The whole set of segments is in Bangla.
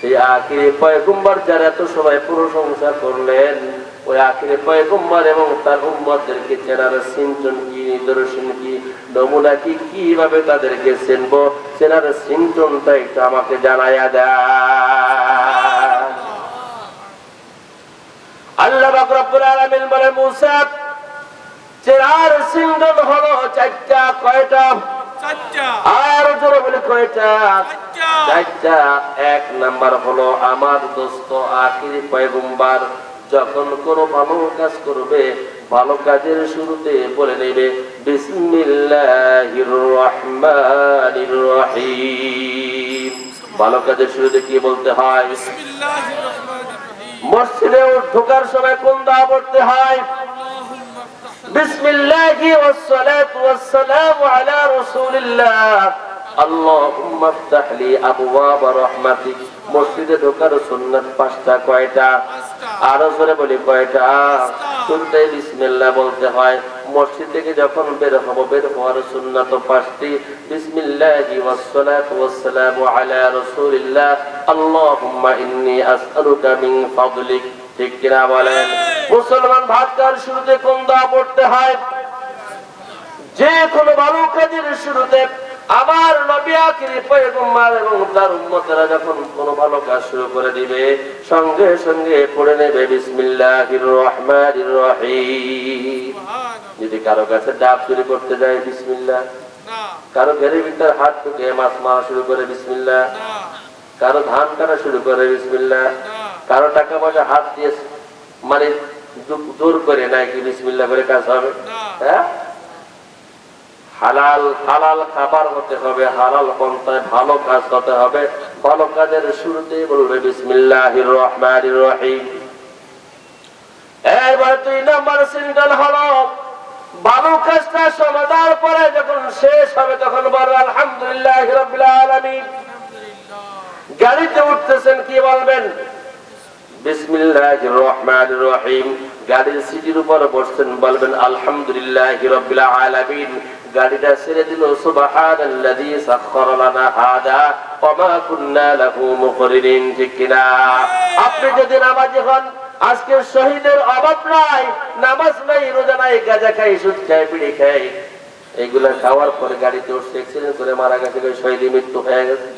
সেই আখিরি পয়গম্বর যারা এত সবাই প্রশংসা করলেন ওই আখিরি পয়গম্বর এবং তার উম্মতদেরকে চেনার সিমটন কি নিদর্শন কি নমুনা কি কীভাবে তাদেরকে চিনবো? চেনার সিমটনটা একটু আমাকে জানাইয়া দেয় আল্লাহ পাক আলামিন বলে মুসা চেনার সিমটন হলো চারটা কয়টা? আর জোরে বলে কয়টা? এক নাম্বার হলো আমার দোস্ত আখির পয়গম্বার যখন কোনো ভালো কাজ করবে ভালো কাজের শুরুতে বলে নেবে ভালো কাজের শুরুতে কি বলতে হয়? মসজিদে ঢোকার সময় কোন দা পড়তে হয়? বিসমিল্লাহি কি আলা মসজিদে ঢোকার পাঁচটা, কয়টা? আরও বলি, কয়টা? বলতে হয়। মসজিদ থেকে যখন বের হব, বের হওয়ার পাঁচটি ঠিক কিনা বলেন? মুসলমান ভাত খাওয়ার শুরুতে কোন দোয়া পড়তে হয়? যে কোনো ভালো কাজের শুরুতে আমার নবী আখিরি পয়গম্বর এবং তার উম্মতেরা যখন কোনো ভালো কাজ শুরু করে দিবে সঙ্গে সঙ্গে পড়ে নেবে বিসমিল্লাহির রহমানির রহিম। যদি কারও কাছে ডাব চুরি করতে যায় বিসমিল্লাহ। কারও ঘেরের ভিতর হাত ঢুকে মাছ মারা শুরু করে বিসমিল্লাহ। কারও ধান কাটা শুরু করে বিসমিল্লাহ। কারও টাকা পয়সা হাত দিয়ে মানে জোর করে নাই কি বিসমিল্লাহ করে কাজ হবে? হ্যাঁ? হালাল হালাল খাবার হতে হবে, হালাল পন্থায় ভালো কাজ হতে হবে। ভালো কাজের শুরুতেই বলবে, বিসমিল্লাহির রহমানির রহিম। এবার দুই নম্বর হলো ভালো কাজটা সমাধার পরে যখন শেষ হবে, তখন আলহামদুলিল্লাহ রবিল গাড়িতে উঠতেছেন, কি বলবেন? বিসমিল্লাহির রহমানির রহিম। গাড়ির সিটির উপর বসছেন, বলবেন, আলহামদুলিল্লাহ রাব্বিল আলামিন। গাড়িটা ছেড়ে দিল, সুবহানাল্লাযী সাখখারা লানা হাযা ওয়া মা কুন্না লাহু মুকরিনিন ঠিক কিনা? আপনি যদি নামাজি হন আজকে শহীদের অভাব নাই, নামাজ নাই, রোজা নাই, গাঁজা খাই, সুদ খাই বিড়ি খাই এইগুলা খাওয়ার পরে গাড়িতে উঠছে অ্যাক্সিডেন্ট করে মারা গেছে শহীদের মৃত্যু হয়ে গেছে।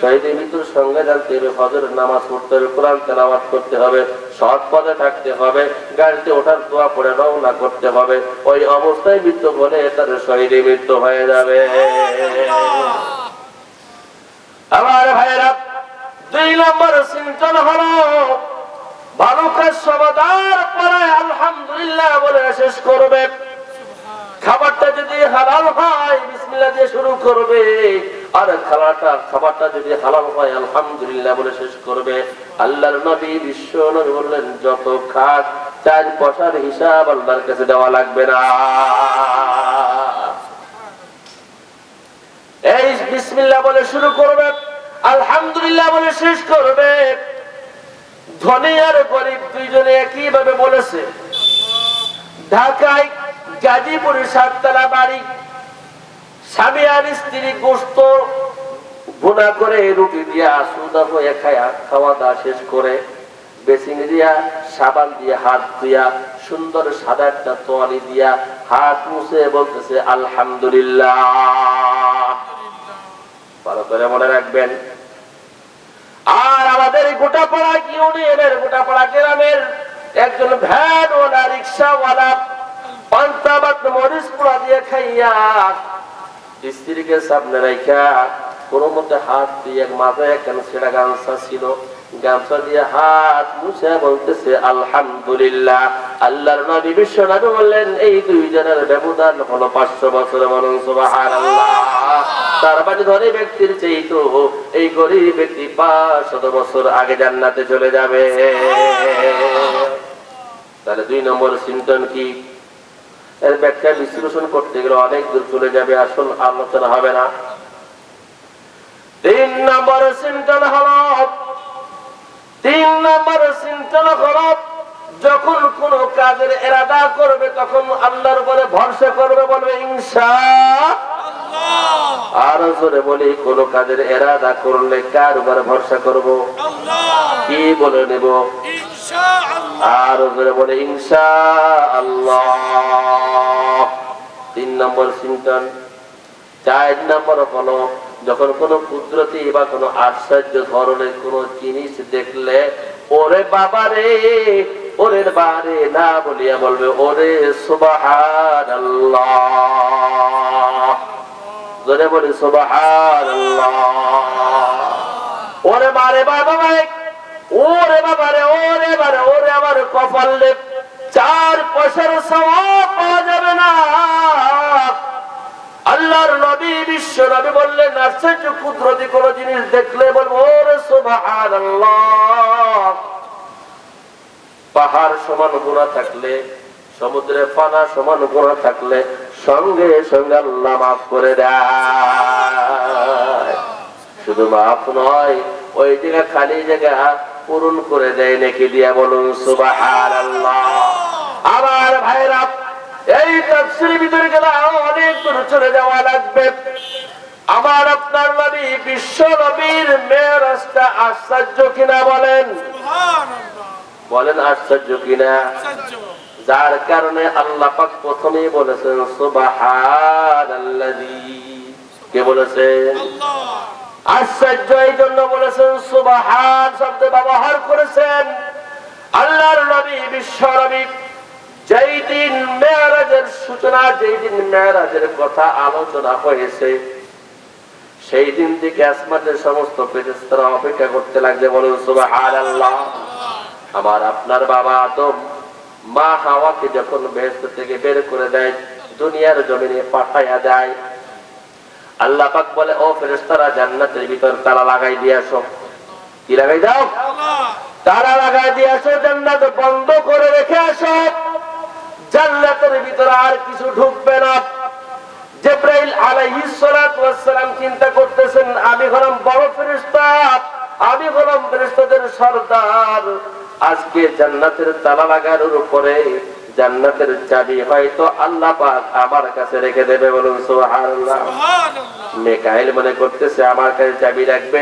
শহীদের মৃত্যুর সঙ্গে জানতে হবে, ফজরের নামাজ পড়তে হবে, কোরআন তেলাওয়াত করতে হবে, সৎ পদে থাকতে হবে, গাড়িতে ওঠার দোয়া করে রওনা করতে হবে। ওই অবস্থায় মৃত্যু হলে তার শহীদের মৃত্যু হয়ে যাবে। আমার ভাইরা দুই নম্বর চিন্তন হলো ভালো কাজ সমাদার পরে আলহামদুলিল্লাহ বলে শেষ করবে। খাবারটা যদি হালাল হয়, বিসমিল্লাহ দিয়ে শুরু করবে। আর খাবারটা খাবারটা যদি হালাল হয়, আলহামদুলিল্লাহ বলে শেষ করবে। আল্লাহর নবী বিশ্ব নবী বললেন, যত খাট চার পয়সার হিসাব আল্লাহর কাছে দেওয়া লাগবে না। এই বিসমিল্লা বলে শুরু করবে, আলহামদুলিল্লাহ বলে শেষ করবে। ধনী আর গরিব দুইজনে একই ভাবে বলেছে। ঢাকায় গাজীপুরে সাততলা বাড়ি। স্বামী আর স্ত্রী গোস্ত ভুনা করে রুটি দিয়া সুদা হয়ে খায়া খাওয়া দাওয়া শেষ করে বেসিং দিয়া, সাবান দিয়ে, হাত দিয়া, সুন্দর সাদা একটা তোয়ালি দিয়া হাত মুছে বলতেছে, আলহামদুলিল্লাহ। মনে রাখবেন। আর আমাদের এই গোটা পাড়া ইউনিয়নের গোটা পাড়া গ্রামের একজন ভ্যানওয়ালা, রিক্সাওয়ালা পান্তাবাদ মরিচ দিয়ে খাইয়া স্ত্রীকে সামনে রাখা কোন মতে হাত দিয়ে মাথায় একখান ছেঁড়া গামছা ছিল। গামছা দিয়ে হাত মুছে বলতেছে, আলহামদুলিল্লাহ, আল্লাহর নবী বিশ্ব নবী বললেন, এই দুইজনের ব্যবধান হলো পাঁচশো বছর বলুন সুবহানাল্লাহ। তার মানে ধনী ব্যক্তির চেয়ে তো এই গরিব ব্যক্তি পাঁচ শত বছর আগে জান্নাতে চলে যাবে। তাহলে দুই নম্বর সিমটন কি? এর ব্যাখ্যা বিশ্লেষণ করতে গেলে অনেক দূর চলে যাবে আসল আলোচনা হবে না। তিন নম্বর সিমটন হল তিন নম্বর সিমটন হল যখন কোন কাজের এরাদা করবে তখন আল্লাহর উপরে ভরসা করবে বলবে আর জোরে বলি কোন কাজের এরাদা করলে কার উপরে ভরসা করব? কি বলে নেব? আর জোরে বলে ইনশা আল্লাহ তিন নম্বর সিমটন। চার নম্বর হলো, যখন কোন কুদরতি বা কোন আশ্চর্য ধরনের কোন জিনিস দেখলে, ওরে বাবারে ওরে বারে না বলিয়া বলবে, ওরে সুবাহান জোরে বলি সুবাহান ওরে বারে বাবা ওরে বাবারে, ওরে বারে ওরে কপাল চার পয়সার পাওয়া যাবে না। আল্লাহর নবী, বিশ্ব নবী বললেন কোন জিনিস দেখলে বলব, ওরে পাহাড় সমান গোনা থাকলে, সমুদ্রে ফানা সমান গোনা থাকলে, সঙ্গে সঙ্গে আল্লাহ মাফ করে দেয়। শুধু মাফ নয়, ওই জায়গা খালি জায়গা পূরণ করে দেয় নাকি দিয়া বলুন সুবাহার আল্লাহ আমার ভাইরা এই তফসির ভিতরে গেলে অনেক দূর চলে যাওয়া লাগবে। আমার আপনার নবী বিশ্ব নবীর মেয়ের রাস্তা আশ্চর্য কিনা বলেন? বলেন আশ্চর্য কিনা? যার কারণে আল্লাহ পাক প্রথমেই বলেছেন সুবহানাল্লাযী। কে বলেছেন আল্লাহ। আশ্চর্য এই জন্য বলেছেন, সুবাহান শব্দ ব্যবহার করেছেন। আল্লাহর নবী, বিশ্ব নবী, যেই দিন মেয়ারাজের সূচনা, যেই দিন মেয়ারাজের কথা আলোচনা হয়েছে, সেই দিন থেকে আসমানের সমস্ত ফেরেশতারা অপেক্ষা করতে লাগছে বলুন সুবাহান আল্লাহ আমার আপনার বাবা আদম, মা হাওয়াকে যখন বেহেস্ত থেকে বের করে দেয়, দুনিয়ার জমিনে পাঠাইয়া দেয় আল্লাহ পাক বলে, ও ফেরেশতারা, জান্নাতের ভিতর তালা লাগাই দিয়ে আসো। কি লাগাই দাও? তালা লাগাই দিয়ে আসো, জান্নাত বন্ধ করে রেখে আসো। জান্নাতের ভিতরে আর কিছু ঢুকবে না। করতেছেন, আমি হলাম বড় আমি হলাম সর্দার। আজকে জান্নাতের তালা লাগানোর উপরে জান্নাতের চাবি হয়তো আল্লাহ পাক আমার কাছে রেখে দেবে বলুন সুবহানাল্লাহ। সুবহানাল্লাহ। মেকাইল মনে করতেছে, আমার কাছে চাবি রাখবে,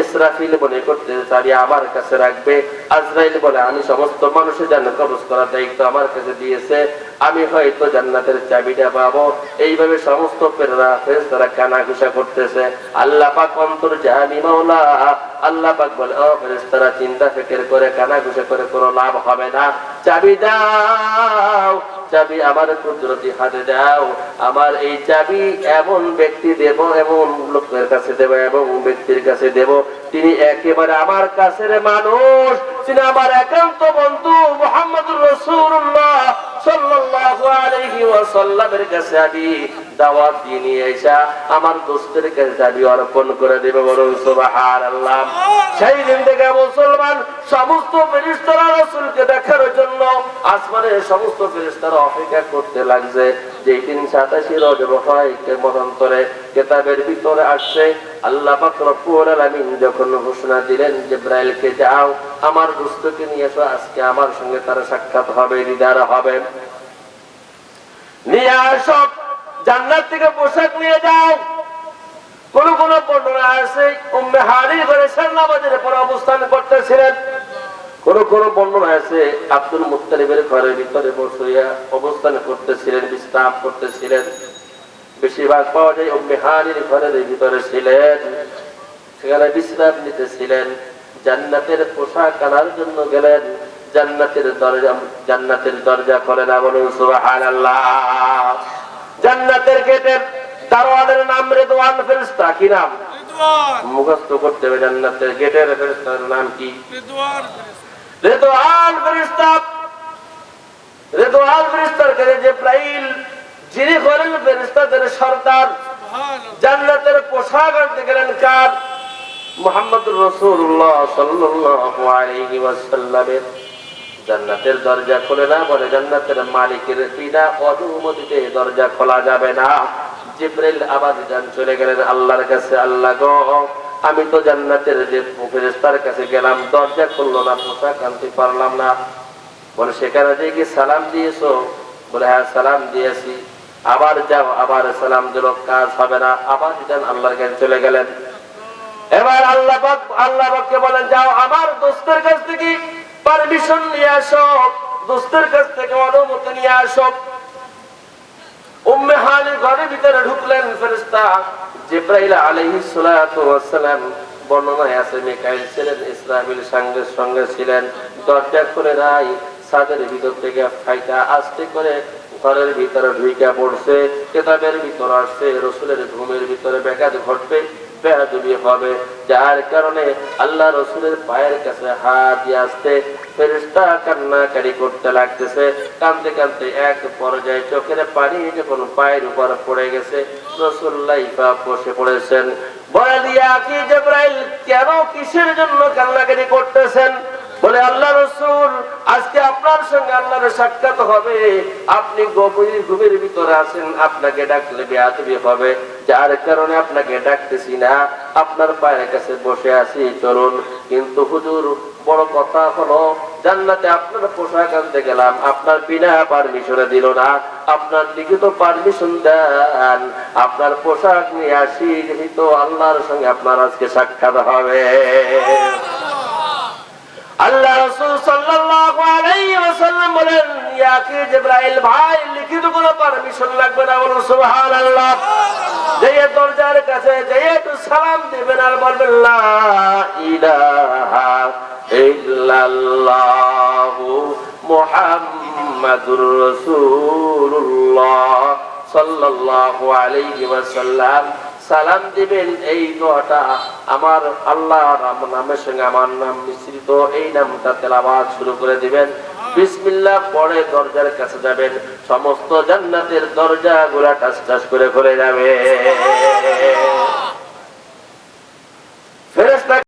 ইসরাফিল মনে করতেছে, চাবি আমার কাছে রাখবে, আজরাইল বলে, আমি সমস্ত মানুষের জান্নাত কবজ করার দায়িত্ব আমার কাছে দিয়েছে, আমি হয়তো জান্নাতের চাবিটা পাবো। এইভাবে সমস্ত প্রেরণা ফেরেশতারা কানা ঘুষা করতেছে। আল্লাহ পাক অন্তর মাওলা, আল্লাহ পাক বলে, ও ফেরেশতারা, চিন্তা ফিকির করে কানা ঘুষা করে কোনো লাভ হবে না। চাবি দাও চাবি আমার কুদরতি হাতে দাও। আমার এই চাবি এমন ব্যক্তি দেব, এমন লোকের কাছে দেব এবং ব্যক্তির কাছে দেব, তিনি একেবারে আমার কাছে মানুষ। তিনি আমার একান্ত বন্ধু মোহাম্মদ রসুল্লাহ সাল্লাল্লাহু আলাইহি ওয়াসাল্লামের কাছে আমি দাওয়াত দিয়ে নিয়ে এসা আমার দোস্তের কাছে চাবি অর্পণ করে দেবে বলুন, সুবহানাল্লাহ। সেই দিন থেকে মুসলমান সমস্ত ফেরেশতারা রাসূলকে দেখার জন্য আসমানের সমস্ত ফেরেশতারা অপেক্ষা করতে লাগছে। যে দিন সাতাশি রজব হয় মতান্তরে কেতাবের ভিতরে আসছে, আল্লাহ আলামিন যখন ঘোষণা দিলেন, জিব্রাইলকে যাও, আমার দুস্থকে নিয়ে এসো, আজকে আমার সঙ্গে তার সাক্ষাৎ হবে, দিদার হবে। নিয়ে আসো। জান্নাত থেকে পোশাক নিয়ে যাও। কোন কোন বর্ণনা আছে, উম্মে হারির ঘরে নামাজের পর অবস্থান করতেছিলেন। কোন কোন বর্ণনা আছে, আব্দুল মুত্তালিবের ঘরের ভিতরে বসিয়া অবস্থান করতেছিলেন, বিশ্রাম করতেছিলেন। বেশিরভাগ পাওয়া যায় উম্মে হারির ঘরের ভিতরে ছিলেন। সেখানে বিশ্রাম নিতেছিলেন। জান্নাতের পোশাক আনার জন্য গেলেন। জান্নাতের দরজা জান্নাতের দরজা খোলে না বলুন, সুবহানাল্লাহ। জান্নাতের গেটের দারোয়ানের নাম রেদওয়ান ফেরেশতা কি নাম? মুখস্থ করতে হবে জান্নাতের গেটের ফেরেশতার নাম কি? রিদওয়ান রেদওয়ান ফেরেশতা। রেদওয়ান ফেরেশতার কাছে জিব্রাইল যিনি হলেন ফেরেশতাদের সর্দার। জান্নাতের পোশাক আনতে গেলেন কার? মোহাম্মদ রসুল্লাহ সাল্লাল্লাহু আলাইহি ওয়াসাল্লামের। জান্নাতের দরজা খুলে না, বলে জান্নাতের মালিকের বিনা অনুমতিতে দরজা খোলা যাবে না। জিব্রাইল আবার যান চলে গেলেন আল্লাহর কাছে, আল্লাহ গো, আমি তো জান্নাতের যে ফেরেশতার কাছে গেলাম, দরজা খুললো না, পোশাক আনতে পারলাম না। বলে, সেখানে যে কি সালাম দিয়েছ? বলে হ্যাঁ সালাম দিয়েছি। আবার যাও, আবার সালাম দিল কাজ হবে না। আবার যান আল্লাহর কাছে চলে গেলেন। এবার আল্লাহ আল্লাহ বলেন, যাও, আমার দোস্তের কাছ থেকে পারমিশন নিয়ে আসো, দোস্তের কাছ থেকে অনুমতি নিয়ে আসো। ঘরের ভিতরে ছিলেন দরজা ছাদের ভিতর থেকে আস্তে করে ঘরের ভিতরে পড়ছে, কেতাবের ভিতর আসছে, রসুলের ঘুমের ভিতরে ব্যাঘাত ঘটবে। বেহাদুবি হবে, যার কারণে আল্লাহ রসুলের পায়ের কাছে হাত আসতে ফেরিস্তা কান্নাকারি করতে লাগতেছে। কানতে কানতে এক পর্যায়ে চোখের পানি যখন পায়ের উপর পড়ে গেছে, রসুল্লাহ বসে পড়েছেন। বলে দিয়া কি জেব্রাইল, কেন কিসের জন্য কান্নাকারি করতেছেন? বলে, আল্লাহ রসুল, আজকে আপনার সঙ্গে আল্লাহর সাক্ষাৎ হবে। আপনি গভীর ঘুমের ভিতরে আছেন, আপনাকে ডাকলে বেয়াতবি হবে। যার কারণে আপনাকে ডাকতেছি না, আপনার পায়ের কাছে বসে আছি, চলুন। কিন্তু হুজুর, বড় কথা হলো, জান্নাতে আপনার পোশাক আনতে গেলাম, আপনার বিনা পারমিশনে দিল না। আপনার লিখিত পারমিশন দেন, আপনার পোশাক নিয়ে আসি যেহেতু আল্লাহর সঙ্গে আপনার আজকে সাক্ষাৎ হবে। আল্লাহ রাসূল সাল্লাল্লাহু আলাইহি ওয়াসাল্লাম বলেন জিবরাইল ভাই লিখিত কোনো পারমিশন লাগবে না বলুন সুবহানাল্লাহ। যে দরজার কাছে যে একটু সালাম দিবেন আর বলবেন লা ইলাহা ইল্লাল্লাহু মুহাম্মাদুর রাসূলুল্লাহ সাল্লাল্লাহু আলাইহি ওয়াসাল্লাম। সালাম দিবেন এই দোয়াটা আমার আল্লাহ নামের সঙ্গে আমার নাম মিশ্রিত। এই নামটা তেলাবাদ শুরু করে দিবেন। বিসমিল্লাহ পরে দরজার কাছে যাবেন। সমস্ত জান্নাতের দরজা গুলা টাস টাস করে করে যাবে।